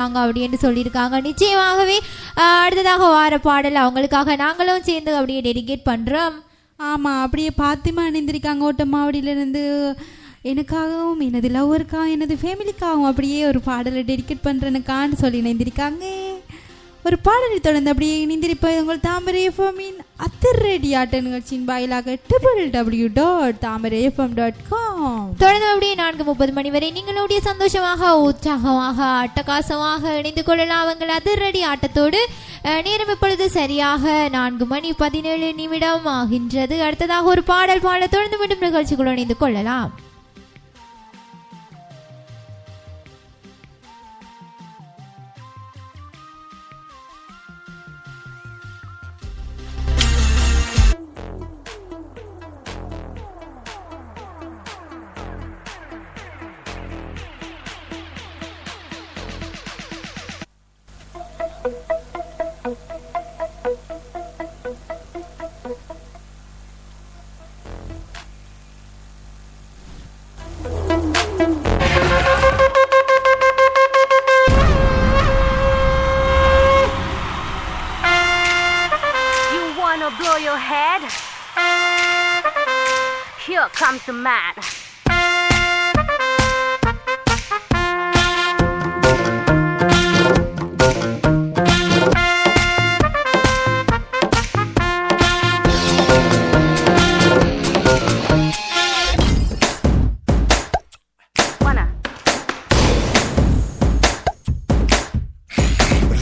நாங்கள் அப்படின்னு சொல்லியிருக்காங்க. நிச்சயமாகவே அடுத்ததாக வார பாடல் அவங்களுக்காக நாங்களும் சேர்ந்து அப்படியே டெடிகேட் பண்ணுறோம் ஆமாம் அப்படியே பாத்திமா அணிந்திருக்காங்க ஓட்டமாவடியிலிருந்து எனக்காகவும் எனது லவ்வருக்காகவும் எனது ஃபேமிலிக்காகவும் அப்படியே ஒரு பாடலை டெடிகேட் பண்ணுறனுக்கான்னு சொல்லி இணைந்திருக்காங்க. ஒரு பாடலை தொடர்ந்து அப்படியே இணைந்திருப்பது உங்கள் தாமரை எஃப்எம்மின் அத்திரடி ஆட்ட நிகழ்ச்சியின் வாயிலாக triple W dot Thamarai FM dot com தொடர்ந்து அப்படியே நான்கு முப்பது மணி வரை நீங்களுடைய சந்தோஷமாக உற்சாகமாக அட்டகாசமாக இணைந்து கொள்ளலாம். அவங்கள் அதிரடி ஆட்டத்தோடு அஹ், நேரம் இப்பொழுது சரியாக நான்கு மணி பதினேழு நிமிடம் ஆகின்றது. அடுத்ததாக ஒரு பாடல் பாட தொடர்ந்து மீண்டும் நிகழ்ச்சிக்குள் இணைந்து கொள்ளலாம். nada.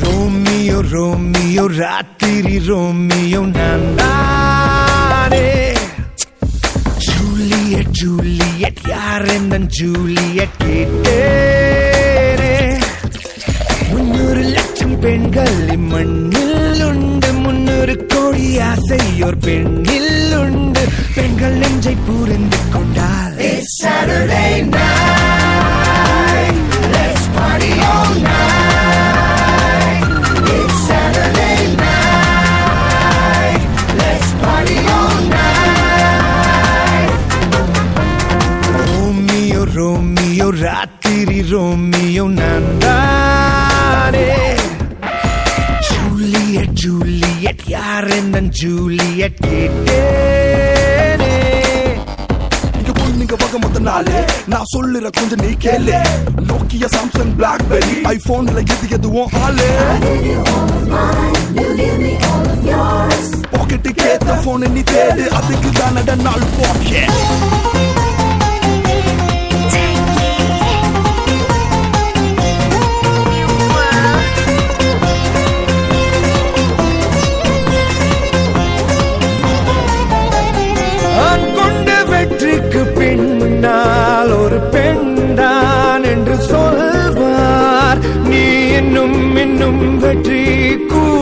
Romeo, Romeo, Ratiri, Romeo, Nandare. Juliet யார் என்ன ஜூலியட் கேட்டேனே? முன்னூறு லட்சம் பெண்கள் இம்மண்ணில் உண்டு. முன்னூறு கோடி ஆசையோர் பெண்ணில் உண்டு. பெண்கள் நெஞ்சை புரிந்து கொண்டால். Saturday night. ஜூலியட் கேட்டேனே இங்க பொண்ணுங்க வகை மொத்த நாளு நான் சொல்லுற கொஞ்சம் நீ கேளு. நோக்கியா சாம்சங் பிளாக்பெரி ஐபோன்ல எது எதுவும் ஆளு. பாக்கெட்டுக்கு ஏத்த போன் நீ தேடு அதுக்கு தானட நாள் போக்கே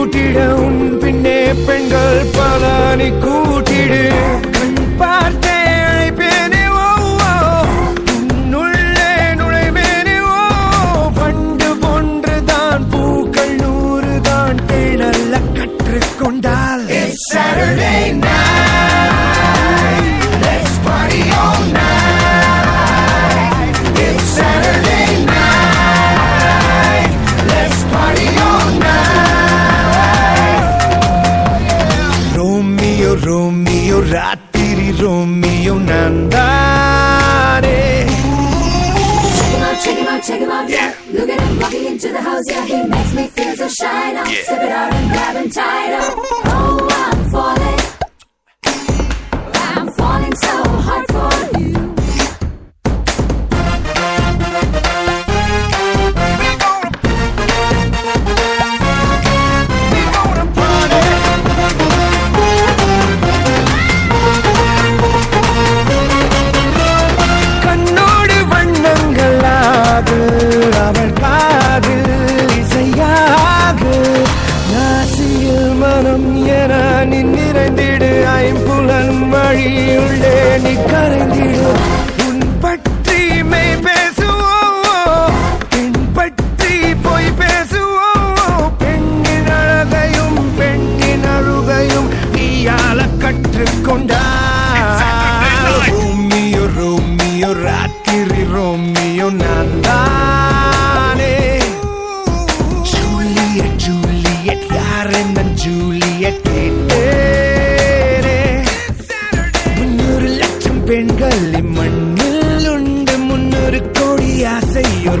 கூட்டிட. உன் பின்னே பெண்கள் பல நீ கூட்டிடு.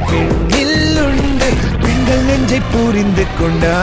பெண்ணில் உண்டு. பெண்கள் நெஞ்சை புரிந்து கொண்டா.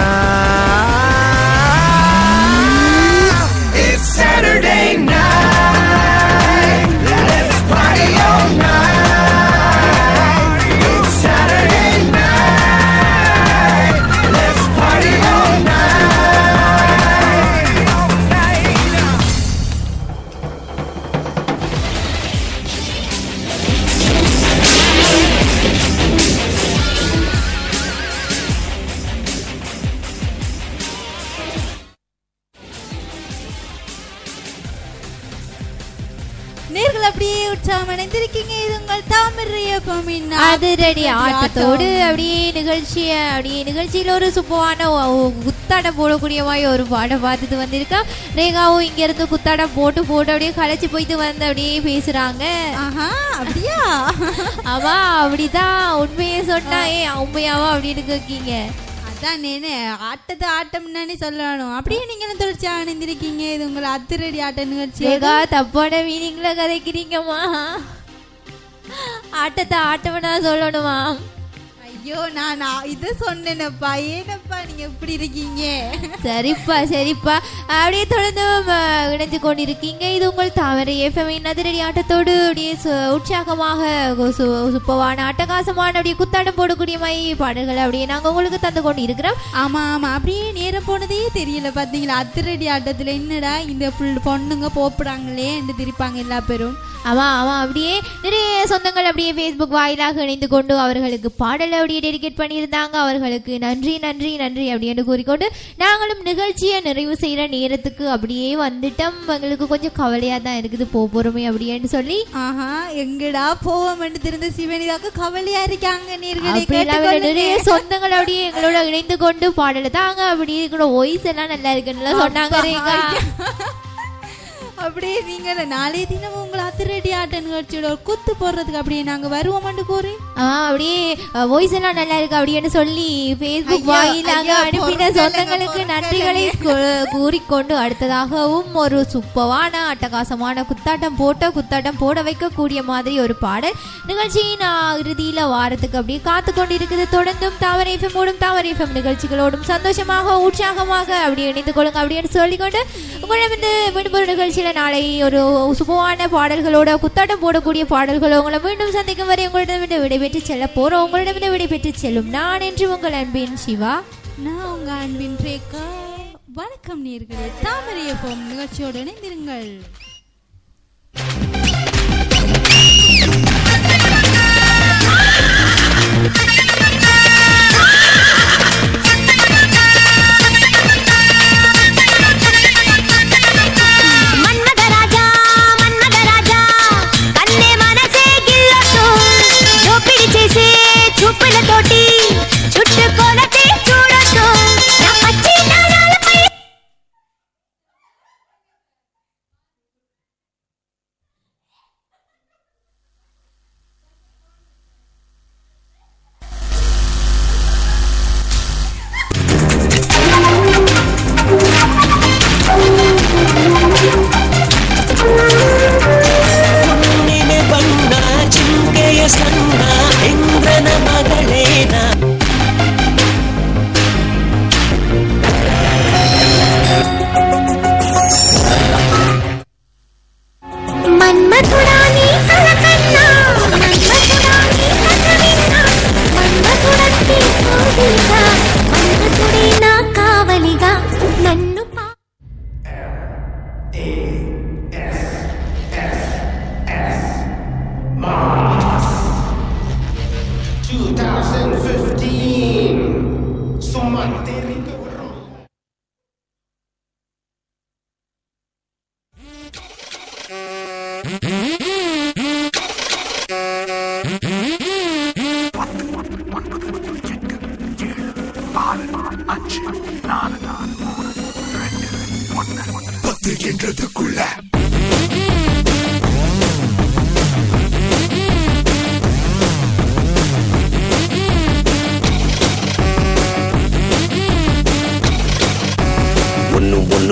உற்சாகம் அடைந்திருக்கீங்க இது உங்கள் தாமரைய பொமின் அதிரடி ஆட்டத்தோடு அப்படியே நிகழ்ச்சிய அப்படியே நிகழ்ச்சியில ஒரு சூப்பரான குத்தாடம் போடக்கூடிய மாதிரி ஒரு பாடம் பார்த்துட்டு வந்திருக்கா. ரேகாவும் இங்க இருந்து குத்தாடம் போட்டு போட்டு அப்படியே களைச்சு போயிட்டு வந்து அப்படியே பேசுறாங்க. ஆஹா அப்படியா? அவா அப்படிதான். உண்மையை சொன்னா ஏ உண்மையாவா அப்படின்னு கேக்கீங்க. அதான் நேனே ஆட்டத்தை ஆட்டம்னு சொல்லணும். அப்படியே நீங்க என்ன தொடர்ச்சி அணிந்திருக்கீங்க? இது உங்களை அத்திரடி ஆட்ட நிகழ்ச்சி ரேகா தப்பான மீனிங்ல கதைக்கிறீங்கம்மா. ஆட்டத்தை ஆட்டம்னா சொல்லணுமா? ஐயோ நான் இதை சொன்னேனப்பா. ஏனப்பா நீங்க எப்படி இருக்கீங்க? சரிப்பா சரிப்பா. அப்படியே தொடர்ந்து இணைந்து கொண்டிருக்கீங்க. இது உங்கள் தாமரை எஃப்எம் அதிரடி ஆட்டத்தோடு அப்படியே உற்சாகமாக சுப்பவான அட்டகாசமான அப்படியே குத்தாட்டம் போடக்கூடிய மாதிரி பாடல்களை அப்படியே நாங்கள் உங்களுக்கு தந்து கொண்டு இருக்கிறோம் ஆமா ஆமா. அப்படியே நேரம் போனதே தெரியல. பாத்தீங்களா? அதிரடி ஆட்டத்துல என்னடா இந்த புல் பொண்ணுங்க போப்புடாங்களே என்று திருப்பாங்க எல்லா பேரும். ஆமா ஆமா அப்படியே நிறைய சொந்தங்கள் அப்படியே ஃபேஸ்புக் வாயிலாக இணைந்து கொண்டு அவர்களுக்கு பாடலை அப்படியே டெடிகேட் பண்ணியிருந்தாங்க. அவர்களுக்கு நன்றி நன்றி நன்றி அப்படின்னு கூறிக்கொண்டு நாங்களும் நிகழ்ச்சியை நிறைவு செய்யற நேரத்துக்கு அப்படியே வந்துட்டோம். எங்களுக்கு கொஞ்சம் கவலையா தான் இருக்குது. போ போறோமே அப்படின்னு சொல்லி. ஆஹா எங்கடா போவோம்னு தெரிந்த சிவனிதாக்கு கவலையா இருக்காங்க நேர்களே நிறைய சொந்தங்கள் அப்படியே எங்களோட இணைந்து கொண்டு பாடல தாங்க அப்படி இருக்கிற வாய்ஸ் எல்லாம் நல்லா இருக்குன்னு சொன்னாங்க அப்படியே நீங்க நாளைய தினம் உங்களை அதிரடி ஆட்ட நிகழ்ச்சியோட ஒரு குத்து போடுறதுக்கு அப்படியே நாங்க வருவோம்னு கூறி ஆ அப்படியே வாய்ஸ் எல்லாம் நல்லா இருக்கு அப்படின்னு சொல்லி ஃபேஸ்புக் வாயிலாக அனுப்பின சொந்தங்களுக்கு. நன்றிகளை கூறிக்கொண்டு அடுத்ததாகவும் ஒரு சுப்பவான அட்டகாசமான குத்தாட்டம் போட்ட குத்தாட்டம் போட வைக்கக்கூடிய மாதிரி ஒரு பாடல் நிகழ்ச்சியின் இறுதியில வாரத்துக்கு அப்படியே காத்து கொண்டு இருக்குது தொடர்ந்தும் தாமரை எஃப்எம் ஓடும் தாமரை எஃப்எம் நிகழ்ச்சிகளோடும் சந்தோஷமாக உற்சாகமாக அப்படியே இணைந்து கொள்ளுங்க அப்படின்னு சொல்லிக்கொண்டு உங்களிடமிருந்து மீண்டும் ஒரு நிகழ்ச்சியில நாளை ஒரு சுபமான பாடல்களோட குத்தாட்டம் போடக்கூடிய பாடல்கள் உங்களை மீண்டும் சந்திக்கும் வரை உங்களிடம் விடைபெற்று செல்ல போறோம். உங்களிடம் விடைபெற்று செல்லும் நான் என்று உங்கள் அன்பின் சிவா. நான் உங்க அன்பின் ரேகா. வணக்கம் நீர்களே தாமரைய போம் நிகழ்ச்சியோடு இணைந்திருங்கள். Thank you. చూపులతోటి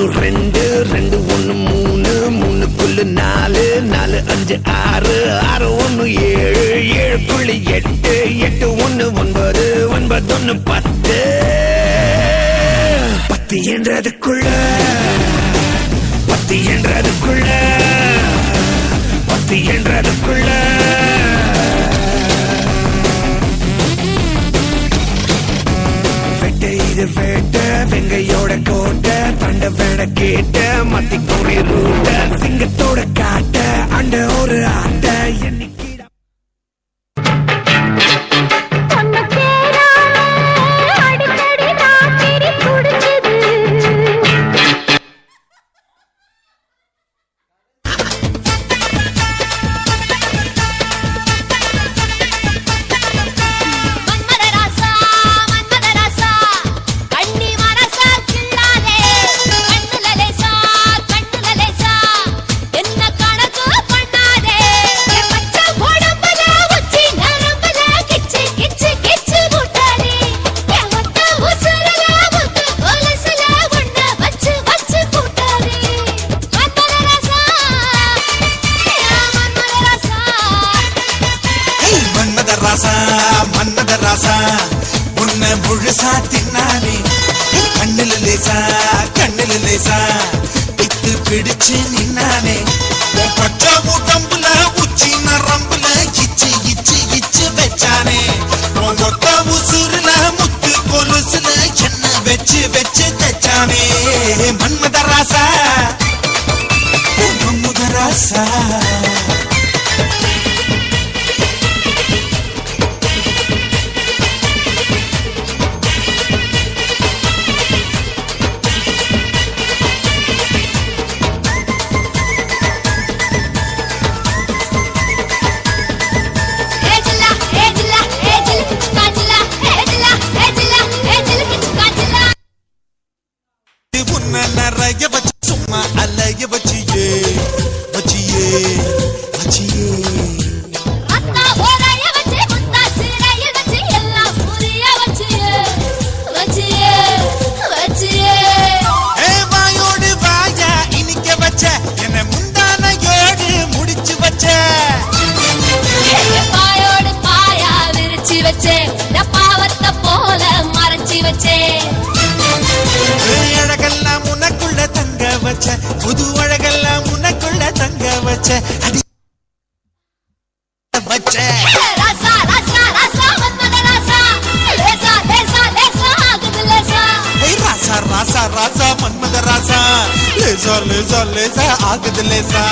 ஒன்று ரெண்டு ரெண்டு ஒன்று மூணு மூணுக்குள்ள நாலு நாலு அஞ்சு ஆறு ஆறு ஒன்று ஏழு ஏழு புள்ளி எட்டு எட்டு ஒன்று ஒன்பது ஒன்பது ஒன்று பத்து. வச்சு நின்னானே. உன் பச்சை உடம்புல உச்சி நரம்புல இச்சி இச்சி இச்சி வச்சானே. உன் மொத்த உசுருல முத்து கொலுசுல மன்மதராசா புது அழகெல்லாம் உனக்குள்ள தங்க வச்ச அடி வச்ச. ராசா ராசா மன்மத ராசா. லேசா லேசா லேசா ஆகுது லேசா.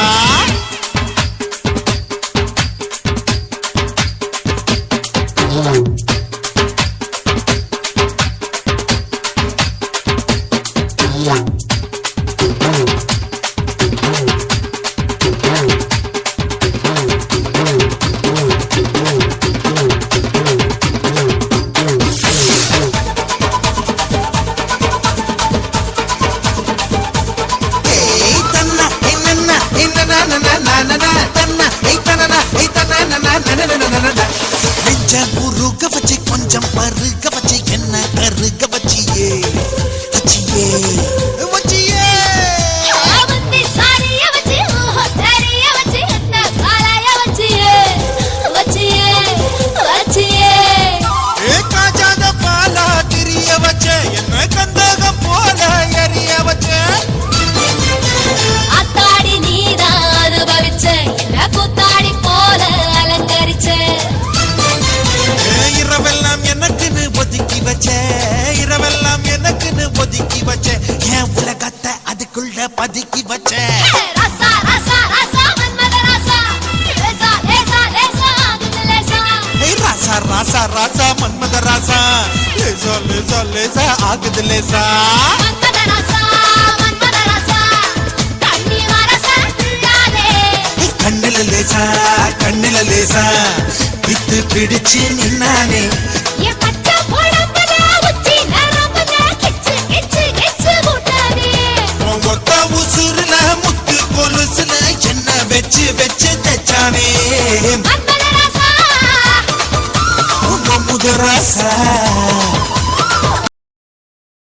நெஞ்ச முருக வச்சு கொஞ்சம் பருக வச்சு என்ன கருக வச்சியே? வச்சியே. பிடிச்சு நின்னானே.